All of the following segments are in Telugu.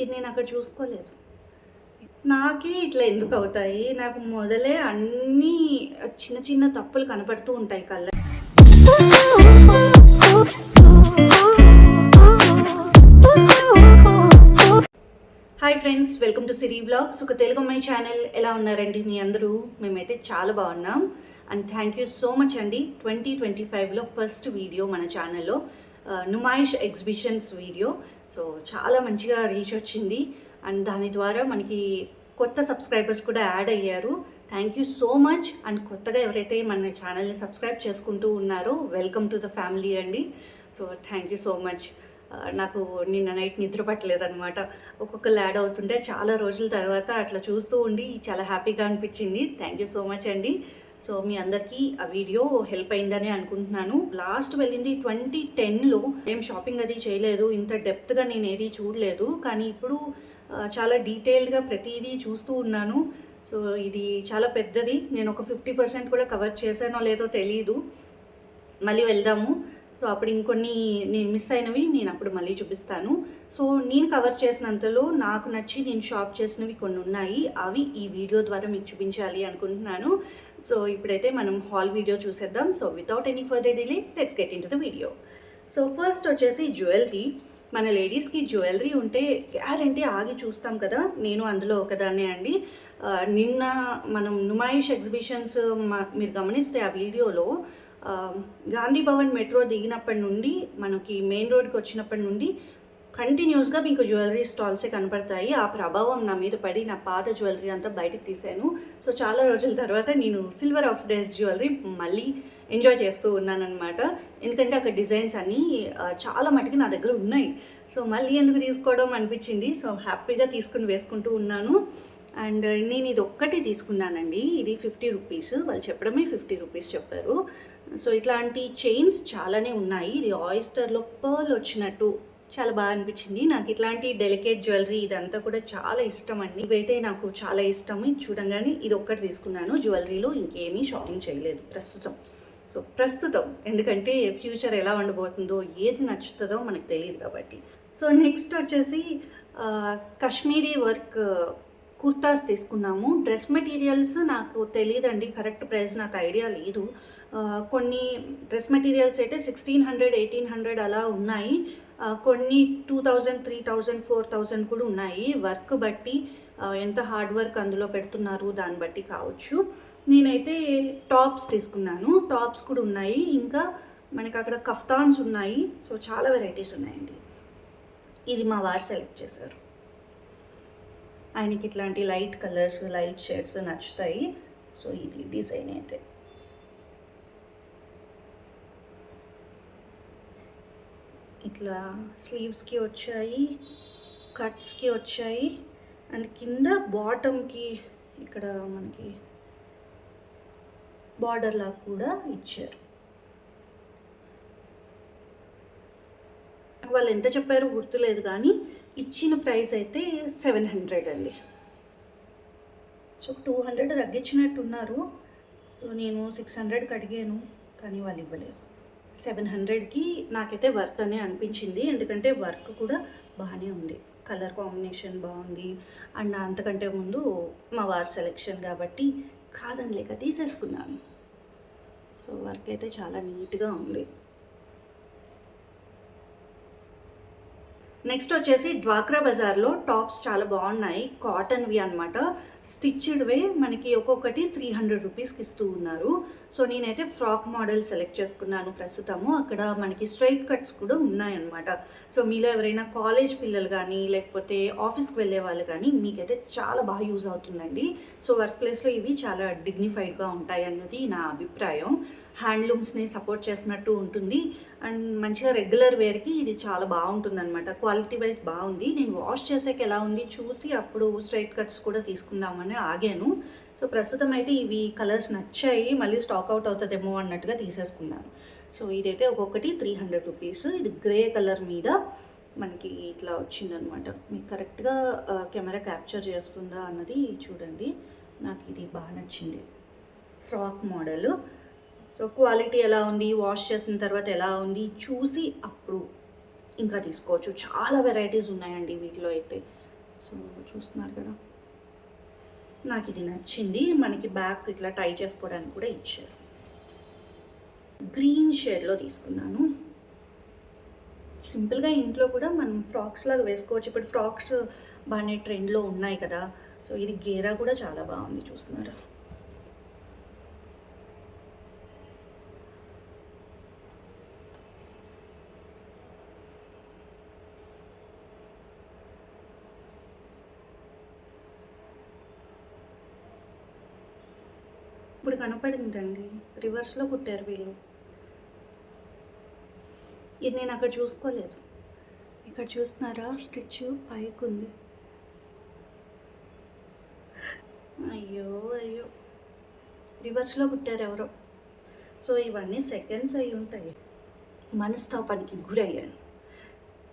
ఇది నేను అక్కడ చూసుకోలేదు. నాకే ఇట్లా ఎందుకు అవుతాయి? నాకు మొదలే అన్నీ చిన్న చిన్న తప్పులు కనపడుతూ ఉంటాయి కళ్ళ. Hi friends welcome to Siri vlogs. ఒక తెలుగు అమ్మాయి ఛానల్. ఎలా ఉన్నారండి మీ అందరూ? మేమైతే చాలా బాగున్నాం. And thank you so much అండి. ట్వంటీ ట్వంటీ ఫైవ్లో ఫస్ట్ వీడియో మన ఛానల్లో. Numaish exhibitions video. సో చాలా మంచిగా రీచ్ వచ్చింది. అండ్ దాని ద్వారా మనకి కొత్త సబ్స్క్రైబర్స్ కూడా యాడ్ అయ్యారు. Thank you so much and కొత్తగా ఎవరైతే మన ఛానల్ని సబ్స్క్రైబ్ చేసుకుంటూ ఉన్నారో వెల్కమ్ టు ద ఫ్యామిలీ అండి. So thank you so much నాకు నిన్న నైట్ నిద్ర పట్టలేదన్నమాట. ఒక్కొక్కరు యాడ్ అవుతుంటే చాలా రోజుల తర్వాత అట్లా చూస్తూ ఉండి చాలా హ్యాపీగా అనిపించింది. థ్యాంక్ యూ సో మచ్ అండి. సో మీ అందరికీ ఆ వీడియో హెల్ప్ అయిందని అనుకుంటున్నాను. లాస్ట్ వెళ్ళింది ట్వంటీ టెన్లో. ఏం షాపింగ్ అది చేయలేదు. ఇంత డెప్త్గా నేను ఏది చూడలేదు. కానీ ఇప్పుడు చాలా డీటెయిల్డ్గా ప్రతిదీ చూస్తూ ఉన్నాను. సో ఇది చాలా పెద్దది. నేను ఒక ఫిఫ్టీ పర్సెంట్ కూడా కవర్ చేశానో లేదో తెలియదు మళ్ళీ వెళ్దాము. సో అప్పుడు ఇంకొన్ని నేను మిస్ అయినవి నేను అప్పుడు మళ్ళీ చూపిస్తాను. సో నేను కవర్ చేసినంతలో నాకు నచ్చి నేను షాప్ చేసినవి కొన్ని ఉన్నాయి అవి ఈ వీడియో ద్వారా మీకు చూపించాలి అనుకుంటున్నాను. సో ఇప్పుడైతే మనం హాల్ వీడియో చూసేద్దాం. So without any further delay let's get into the video so first వచ్చేసి జ్యువెలరీ మన లేడీస్కి జ్యువెలరీ ఉంటే గ్యారంటీ ఆగి చూస్తాం కదా. నేను అందులో ఒకదాన్నే అండి. నిన్న మనం నుమాయిష్ ఎగ్జిబిషన్స్ మీరు గమనిస్తే ఆ వీడియోలో గాంధీ భవన్ మెట్రో దిగినప్పటి నుండి మనకి మెయిన్ రోడ్కి వచ్చినప్పటి నుండి కంటిన్యూస్గా మీకు జ్యువెలరీ స్టాల్సే కనపడతాయి. ఆ ప్రభావం నా మీద పడి నా పాత జ్యువెలరీ అంతా బయటకు తీసాను సో చాలా రోజుల తర్వాత నేను సిల్వర్ ఆక్సిడైజ్ జ్యువెలరీ మళ్ళీ ఎంజాయ్ చేస్తూ ఉన్నానన్నమాట. ఎందుకంటే అక్కడ డిజైన్స్ అన్నీ చాలా మటుకు నా దగ్గర ఉన్నాయి. సో మళ్ళీ ఎందుకు తీసుకోవడం అనిపించింది. సో హ్యాపీగా తీసుకుని వేసుకుంటూ ఉన్నాను. అండ్ నేను ఇది ఒక్కటి తీసుకున్నానండి. ఇది ఫిఫ్టీ రూపీస్. వాళ్ళు చెప్పడమే ఫిఫ్టీ రూపీస్ చెప్పారు. సో ఇట్లాంటి చైన్స్ చాలానే ఉన్నాయి. ఇది ఆయిస్టర్లో పర్ల్ వచ్చినట్టు చాలా బాగా అనిపించింది. నాకు ఇట్లాంటి డెలికేట్ జ్యువెలరీ ఇదంతా కూడా చాలా ఇష్టం అండి. ఇవైతే నాకు చాలా ఇష్టం. చూడంగానే ఇది ఒక్కటి తీసుకున్నాను. జ్యువెలరీలో ఇంకేమీ షాపింగ్ చేయలేదు ప్రస్తుతం. సో ప్రస్తుతం ఎందుకంటే ఫ్యూచర్ ఎలా ఉండబోతుందో ఏది నచ్చుతుందో మనకు తెలియదు కాబట్టి. సో నెక్స్ట్ వచ్చేసి కాశ్మీరీ వర్క్ కుర్తాస్ తీసుకున్నాము. డ్రెస్ మెటీరియల్స్ నాకు తెలియదండి. కరెక్ట్ ప్రైస్ నాకు ఐడియా లేదు. కొన్ని డ్రెస్ మెటీరియల్స్ అయితే సిక్స్టీన్ హండ్రెడ్ ఎయిటీన్ హండ్రెడ్ అలా ఉన్నాయి. కొన్ని two thousand three thousand four thousand కూడా ఉన్నాయి. వర్క్ బట్టి ఎంత హార్డ్ వర్క్ అందులో పెడుతున్నారు దాన్ని బట్టి కావచ్చు. నేనైతే టాప్స్ తీసుకున్నాను. టాప్స్ కూడా ఉన్నాయి. ఇంకా మనకి అక్కడ కఫ్తాన్స్ ఉన్నాయి. సో చాలా వెరైటీస్ ఉన్నాయండి. ఇది మా వారు సెలెక్ట్ చేశారు. ఆయనకి ఇట్లాంటి లైట్ కలర్స్ లైట్ షేడ్స్ నచ్చుతాయి. సో ఇది డిజైన్ అయితే. ఇట్లా స్లీవ్స్కి వచ్చాయి కట్స్కి వచ్చాయి అండ్ కింద బాటమ్కి ఇక్కడ మనకి బార్డర్ లాగా కూడా ఇచ్చారు. వాళ్ళు ఎంత చెప్పారో గుర్తులేదు కానీ ఇచ్చిన ప్రైస్ అయితే సెవెన్ హండ్రెడ్ అండి. సో టూ హండ్రెడ్ తగ్గించినట్టున్నారు. సో నేను సిక్స్ హండ్రెడ్కి అడిగాను కానీ వాళ్ళు ఇవ్వలేదు. సెవెన్ హండ్రెడ్కి నాకైతే వర్త్ అనే అనిపించింది. ఎందుకంటే వర్క్ కూడా బాగానే ఉంది. కలర్ కాంబినేషన్ బాగుంది. అండ్ అంతకంటే ముందు మా వారి సెలెక్షన్ కాబట్టి కాదని లేక తీసేసుకున్నాను. సో వర్క్ అయితే చాలా నీట్గా ఉంది. నెక్స్ట్ వచ్చేసి డ్వాక్రా బజార్లో టాప్స్ చాలా బాగున్నాయి. కాటన్వి అనమాట స్టిచ్డ్వే మనకి ఒక్కొక్కటి త్రీ హండ్రెడ్ రూపీస్కి ఇస్తూ ఉన్నారు. సో నేనైతే ఫ్రాక్ మోడల్ సెలెక్ట్ చేసుకున్నాను ప్రస్తుతము. అక్కడ మనకి స్ట్రైట్ కట్స్ కూడా ఉన్నాయన్నమాట. సో మీలో ఎవరైనా కాలేజ్ పిల్లలు కానీ లేకపోతే ఆఫీస్కి వెళ్ళే వాళ్ళు కానీ మీకైతే చాలా బాగా యూజ్ అవుతుందండి. సో వర్క్ ప్లేస్లో ఇవి చాలా డిగ్నిఫైడ్గా ఉంటాయి అన్నది నా అభిప్రాయం. హ్యాండ్లూమ్స్ని సపోర్ట్ చేసినట్టు ఉంటుంది. అండ్ మంచిగా రెగ్యులర్ వేర్కి ఇది చాలా బాగుంటుంది అనమాట క్వాలిటీ వైజ్ బాగుంది. నేను వాష్ చేసాక ఎలా ఉంది చూసి అప్పుడు స్ట్రైట్ కట్స్ కూడా తీసుకుందామని ఆగాను. సో ప్రస్తుతం అయితే ఇవి కలర్స్ నచ్చాయి. మళ్ళీ స్టాక్ అవుట్ అవుతుందేమో అన్నట్టుగా తీసేసుకున్నాను. సో ఇదైతే ఒక్కొక్కటి త్రీ హండ్రెడ్ రూపీస్. ఇది గ్రే కలర్ మీద మనకి ఇట్లా వచ్చిందనమాట మీకు కరెక్ట్గా కెమెరా క్యాప్చర్ చేస్తుందా అన్నది చూడండి. నాకు ఇది బాగా నచ్చింది. Frock model. సో క్వాలిటీ ఎలా ఉంది? వాష్ చేసిన తర్వాత ఎలా ఉంది? చూసి అప్పుడు ఇంకా తీసుకోవచ్చు. చాలా వెరైటీస్ ఉన్నాయండి వీటిలో అయితే. సో చూస్తున్నారు కదా. నాకు ఇది నచ్చింది. మనకి బ్యాక్ ఇట్లా టై చేసుకోవడానికి కూడా ఇచ్చారు. గ్రీన్ షేడ్లో తీసుకున్నాను. సింపుల్గా ఇంట్లో కూడా మనం ఫ్రాక్స్ లాగా వేసుకోవచ్చు. ఇప్పుడు ఫ్రాక్స్ బాగానే ట్రెండ్లో ఉన్నాయి కదా. సో ఇది గేరా కూడా చాలా బాగుంది చూస్తున్నారా? ఇప్పుడు కనపడిందండి. రివర్స్లో కుట్టారు వీళ్ళు. ఇది నేను అక్కడ చూసుకోలేదు. ఇక్కడ చూస్తున్నారా? స్టిచ్ పైకి ఉంది అయ్యో అయ్యో. రివర్స్లో కుట్టారు ఎవరో. సో ఇవన్నీ సెకండ్స్ అయి ఉంటాయి మనస్తాపానికి గురయ్యాను.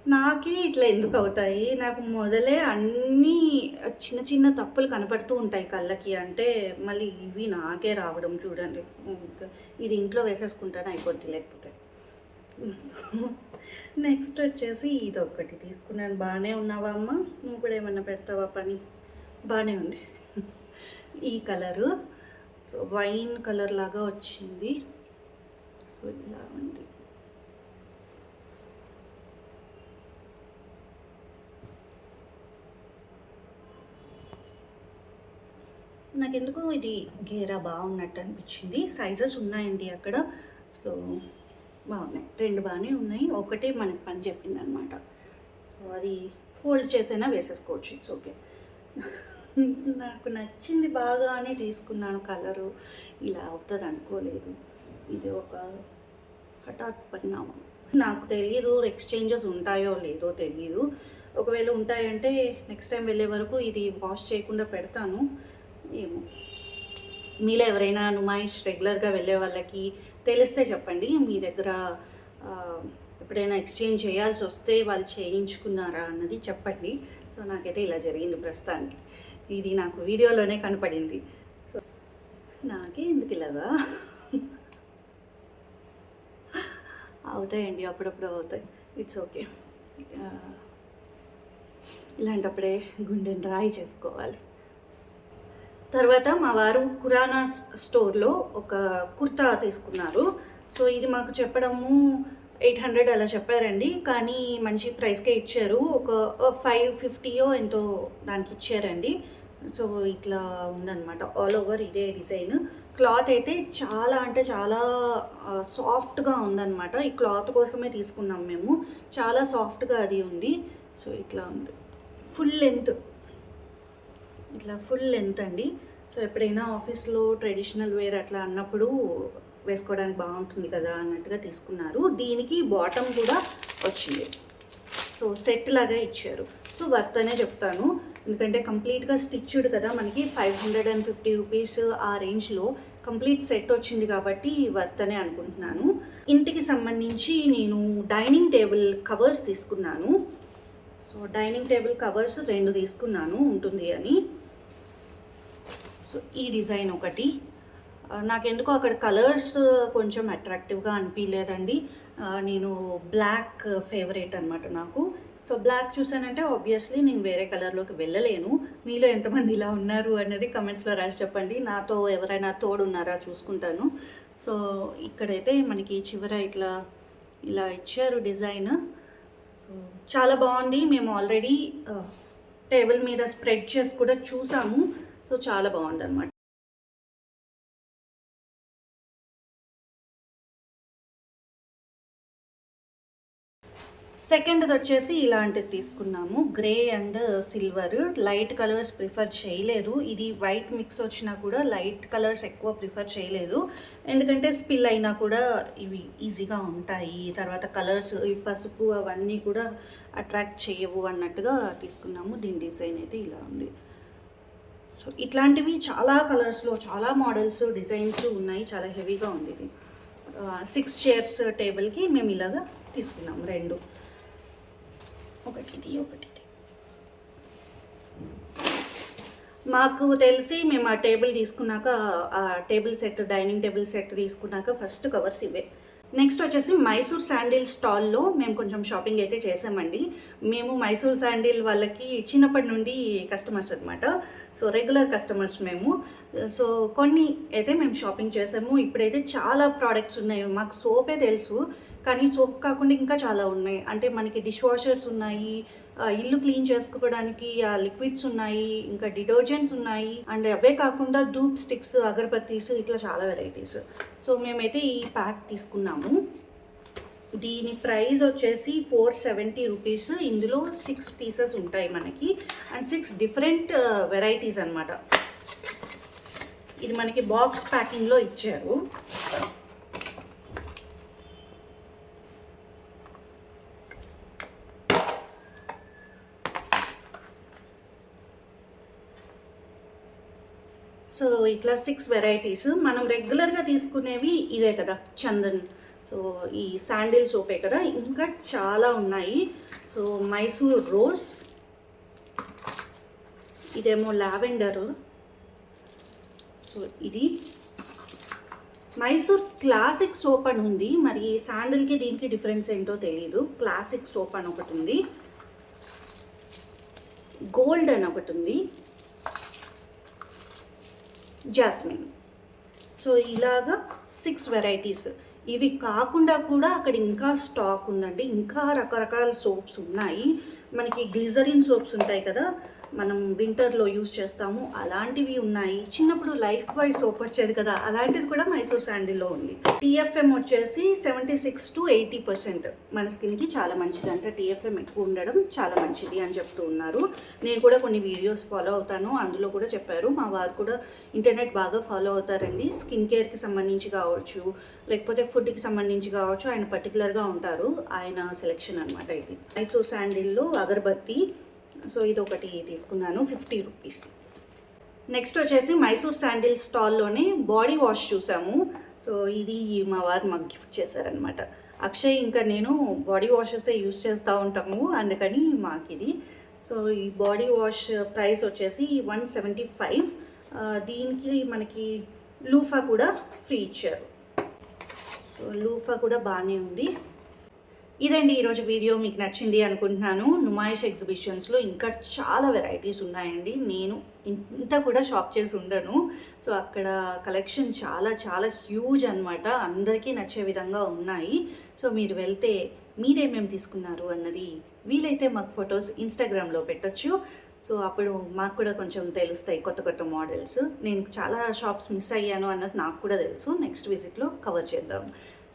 నాకే ఇట్లా ఎందుకు అవుతాయి? నాకు మొదలే అన్నీ చిన్న చిన్న తప్పులు కనపడుతూ ఉంటాయి కళ్ళకి. అంటే మళ్ళీ ఇవి నాకే రావడం చూడండి. ఇది ఇంట్లో వేసేసుకుంటాను అయిపోద్ది లేకపోతే. సో నెక్స్ట్ వచ్చేసి ఇది ఒకటి తీసుకున్నాను. బాగానే ఉన్నావా అమ్మ? నువ్వు కూడా ఏమన్నా పెడతావా పని? బాగానే ఉంది. ఈ కలరు. సో వైన్ కలర్ లాగా వచ్చింది. సో ఇలా ఉంది. నాకు ఎందుకో ఇది గేరా బాగున్నట్టు అనిపించింది సైజెస్ ఉన్నాయండి అక్కడ. సో బాగున్నాయి. రెండు బాగానే ఉన్నాయి. ఒకటే మనకి పని చెప్పింది అనమాట సో అది ఫోల్డ్ చేసైనా వేసేసుకోవచ్చు. ఇట్స్ ఓకే నాకు నచ్చింది బాగానే తీసుకున్నాను కలరు ఇలా అవుతుంది అనుకోలేదు. ఇది ఒక హఠాత్ పరిణామం. నాకు తెలియదు ఎక్స్చేంజెస్ ఉంటాయో లేదో తెలియదు ఒకవేళ ఉంటాయంటే నెక్స్ట్ టైం వెళ్ళే వరకు ఇది వాష్ చేయకుండా పెడతాను. మీలో ఎవరైనా నుమాయిష్ రెగ్యులర్గా వెళ్ళే వాళ్ళకి తెలిస్తే చెప్పండి. మీ దగ్గర ఎప్పుడైనా ఎక్స్చేంజ్ చేయాల్సి వస్తే వాళ్ళు చేయించుకున్నారా అన్నది చెప్పండి. సో నాకైతే ఇలా జరిగింది ప్రస్తుతానికి. ఇది నాకు వీడియోలోనే కనపడింది. సో నాకే ఎందుకు ఇలాగా? అవుతాయండి అప్పుడప్పుడు అవుతాయి. It's okay. ఇలాంటప్పుడే గుండెని రాయి చేసుకోవాలి. తర్వాత మా వారు కురానా స్టోర్లో ఒక కుర్తా తీసుకున్నారు. సో ఇది మాకు చెప్పడము ఎయిట్ హండ్రెడ్ అలా చెప్పారండి. కానీ మంచి ప్రైస్కే ఇచ్చారు. ఒక ఫైవ్ ఫిఫ్టీయో ఎంతో దానికి ఇచ్చారండి. సో ఇట్లా ఉందన్నమాట. ఆల్ ఓవర్ ఇదే డిజైన్. క్లాత్ అయితే చాలా అంటే చాలా సాఫ్ట్గా ఉందన్నమాట. ఈ క్లాత్ కోసమే తీసుకున్నాం మేము. చాలా సాఫ్ట్గా అది ఉంది. సో ఇట్లా ఉంది. ఫుల్ లెంత్ ఇట్లా ఫుల్ లెంత్ అండి. సో ఎప్పుడైనా ఆఫీస్లో ట్రెడిషనల్ వేర్ అట్లా అన్నప్పుడు వేసుకోవడానికి బాగుంటుంది కదా అన్నట్టుగా తీసుకున్నారు. దీనికి బాటమ్ కూడా వచ్చింది. సో సెట్ లాగా ఇచ్చారు. సో వర్త్ అనే చెప్తాను. ఎందుకంటే కంప్లీట్గా స్టిచ్డ్ కదా మనకి five hundred and fifty rupees ఆ రేంజ్లో కంప్లీట్ సెట్ వచ్చింది కాబట్టి వర్త్ అనే అనుకుంటున్నాను. ఇంటికి సంబంధించి నేను డైనింగ్ టేబుల్ కవర్స్ తీసుకున్నాను. సో డైనింగ్ టేబుల్ కవర్స్ రెండు తీసుకున్నాను ఉంటుంది అని. సో ఈ డిజైన్ ఒకటి. నాకెందుకో అక్కడ కలర్స్ కొంచెం అట్రాక్టివ్గా అనిపించలేదండి నేను బ్లాక్ ఫేవరెట్ అనమాట నాకు. సో బ్లాక్ చూసానంటే ఆబ్వియస్లీ నేను వేరే కలర్లోకి వెళ్ళలేను. మీలో ఎంతమంది ఇలా ఉన్నారు అన్నది కమెంట్స్లో రాసి చెప్పండి. నాతో ఎవరైనా తోడున్నారా చూసుకుంటాను. సో ఇక్కడైతే మనకి చివర ఇట్లా ఇలా ఇచ్చారు డిజైన్. సో చాలా బాగుంది. మేము ఆల్రెడీ టేబుల్ మీద స్ప్రెడ్ చేసి కూడా చూసాము. సో చాలా బాగుంది అనమాట సెకండ్ది వచ్చేసి ఇలాంటిది తీసుకున్నాము. Grey and silver. Light colours prefer చేయలేదు. ఇది వైట్ మిక్స్ వచ్చినా కూడా లైట్ కలర్స్ ఎక్కువ ప్రిఫర్ చేయలేదు. ఎందుకంటే స్పిల్ అయినా కూడా ఇవి ఈజీగా ఉంటాయి. తర్వాత కలర్స్ ఈ పసుపు అవన్నీ కూడా అట్రాక్ట్ చేయవు అన్నట్టుగా తీసుకున్నాము. దీని డిజైన్ అయితే ఇలా ఉంది. సో ఇట్లాంటివి చాలా కలర్స్లో చాలా మోడల్స్ డిజైన్స్ ఉన్నాయి. చాలా హెవీగా ఉంది ఇది. సిక్స్ చైర్స్ టేబుల్కి మేము ఇలాగా తీసుకున్నాం రెండు. ఒకటి ఒకటి మాకు తెలిసి మేము ఆ టేబుల్ తీసుకున్నాక ఆ table set dining table set తీసుకున్నాక ఫస్ట్ కవర్స్ ఇవే. నెక్స్ట్ వచ్చేసి మైసూర్ శాండిల్ స్టాల్లో మేము కొంచెం షాపింగ్ అయితే చేసామండి. మేము మైసూర్ శాండిల్ వాళ్ళకి చిన్నప్పటి నుండి కస్టమర్స్ అనమాట సో రెగ్యులర్ కస్టమర్స్ మేము. సో కొన్ని అయితే మేము షాపింగ్ చేసాము. ఇప్పుడైతే చాలా ప్రోడక్ట్స్ ఉన్నాయి. మాకు సోపే తెలుసు. కానీ సోప్ కాకుండా ఇంకా చాలా ఉన్నాయి. అంటే మనకి డిష్ వాషర్స్ ఉన్నాయి. ఇల్లు క్లీన్ చేసుకోవడానికి ఆ లిక్విడ్స్ ఉన్నాయి ఇంకా డిటర్జెంట్స్ ఉన్నాయి అండ్ అవే కాకుండా ధూప్ స్టిక్స్ అగరబత్తీస్ ఇట్లా చాలా వెరైటీస్. సో మేమైతే ఈ ప్యాక్ తీసుకున్నాము. దీని ప్రైస్ వచ్చేసి ఫోర్ సెవెంటీ రూపీస్. ఇందులో సిక్స్ పీసెస్ ఉంటాయి మనకి అండ్ సిక్స్ డిఫరెంట్ వెరైటీస్ అనమాట ఇది మనకి బాక్స్ ప్యాకింగ్లో ఇచ్చారు. సో ఇట్లా సిక్స్ వెరైటీస్ మనం రెగ్యులర్గా తీసుకునేవి ఇదే కదా చందన్. సో ఈ శాండిల్ సోపే కదా ఇంకా చాలా ఉన్నాయి. సో మైసూర్ రోజ్ ఇదేమో లావెండర్. సో ఇది. మైసూర్ క్లాసిక్ సోప్ అని ఉంది మరి శాండిల్కి దీనికి డిఫరెన్స్ ఏంటో తెలియదు క్లాసిక్ సోప్ అని ఒకటి ఉంది. గోల్డ్ అని ఒకటి ఉంది. జాస్మిన్. సో ఇలాగా సిక్స్ వెరైటీస్. ఇవి కాకుండా కూడా అక్కడ ఇంకా స్టాక్ ఉందండి. ఇంకా రకరకాల సోప్స్ ఉన్నాయి. మనకి గ్లిజరిన్ సోప్స్ ఉంటాయి కదా మనం వింటర్లో యూస్ చేస్తాము. అలాంటివి ఉన్నాయి. చిన్నప్పుడు లైఫ్ బాయ్ సోప్ వచ్చేది కదా అలాంటిది కూడా మైసూర్ శాండిల్లో ఉంది. టీఎఫ్ఎం వచ్చేసి seventy six to eighty percent మన స్కిన్కి చాలా మంచిది అంటే టీఎఫ్ఎం ఎక్కువ ఉండడం చాలా మంచిది అని చెప్తూ ఉన్నారు. నేను కూడా కొన్ని వీడియోస్ ఫాలో అవుతాను. అందులో కూడా చెప్పారు. మా వారు కూడా ఇంటర్నెట్ బాగా ఫాలో అవుతారండి. స్కిన్ కేర్కి సంబంధించి కావచ్చు లేకపోతే ఫుడ్కి సంబంధించి కావచ్చు ఆయన పర్టికులర్గా ఉంటారు. ఆయన సెలెక్షన్ అనమాట ఇది. మైసూర్ శాండిల్లో అగరబత్తి సో ఇది ఒకటి తీసుకున్నాను ఫిఫ్టీ రూపీస్. నెక్స్ట్ వచ్చేసి మైసూర్ శాండిల్ స్టాల్లోనే బాడీ వాష్ చూసాము. సో ఇది మా వారు మాకు గిఫ్ట్ చేశారనమాట అక్షయ్ ఇంకా నేను బాడీ వాషెసే యూస్ చేస్తూ ఉంటాము అందుకని మాకు ఇది. సో ఈ బాడీ వాష్ ప్రైస్ వచ్చేసి వన్ సెవెంటీ ఫైవ్. దీనికి మనకి లూఫా కూడా ఫ్రీ ఇచ్చారు. సో లూఫా కూడా బాగానే ఉంది. ఇదండి ఈరోజు వీడియో మీకు నచ్చింది అనుకుంటున్నాను. నుమాయిష్ ఎగ్జిబిషన్స్లో ఇంకా చాలా వెరైటీస్ ఉన్నాయండి. నేను ఇంత కూడా షాప్ చేసి ఉండను. సో అక్కడ కలెక్షన్ చాలా చాలా హ్యూజ్ అన్నమాట. అందరికీ నచ్చే విధంగా ఉన్నాయి. సో మీరు వెళ్తే మీరేమేమి తీసుకున్నారు అన్నది వీలైతే మాకు ఫొటోస్ ఇన్స్టాగ్రామ్లో పెట్టొచ్చు. సో అప్పుడు మాకు కూడా కొంచెం తెలుస్తాయి కొత్త కొత్త మోడల్స్ నేను చాలా షాప్స్ మిస్ అయ్యాను అన్నది నాకు కూడా తెలుసు. నెక్స్ట్ విజిట్లో కవర్ చేద్దాం.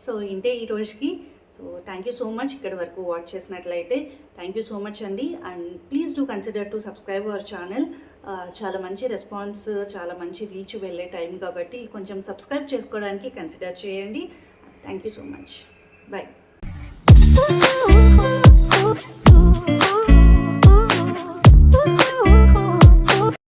సో ఇంతే ఈ రోజుకి. So thank you so much ఇక్కడ వరకు వాచ్ చేసినట్లయితే థ్యాంక్ యూ సో మచ్ అండి. And please do consider to subscribe our channel చాలా మంచి రెస్పాన్స్ చాలా మంచి రీచ్ వెళ్ళే టైం కాబట్టి కొంచెం సబ్స్క్రైబ్ చేసుకోవడానికి కన్సిడర్ చేయండి. Thank you so much bye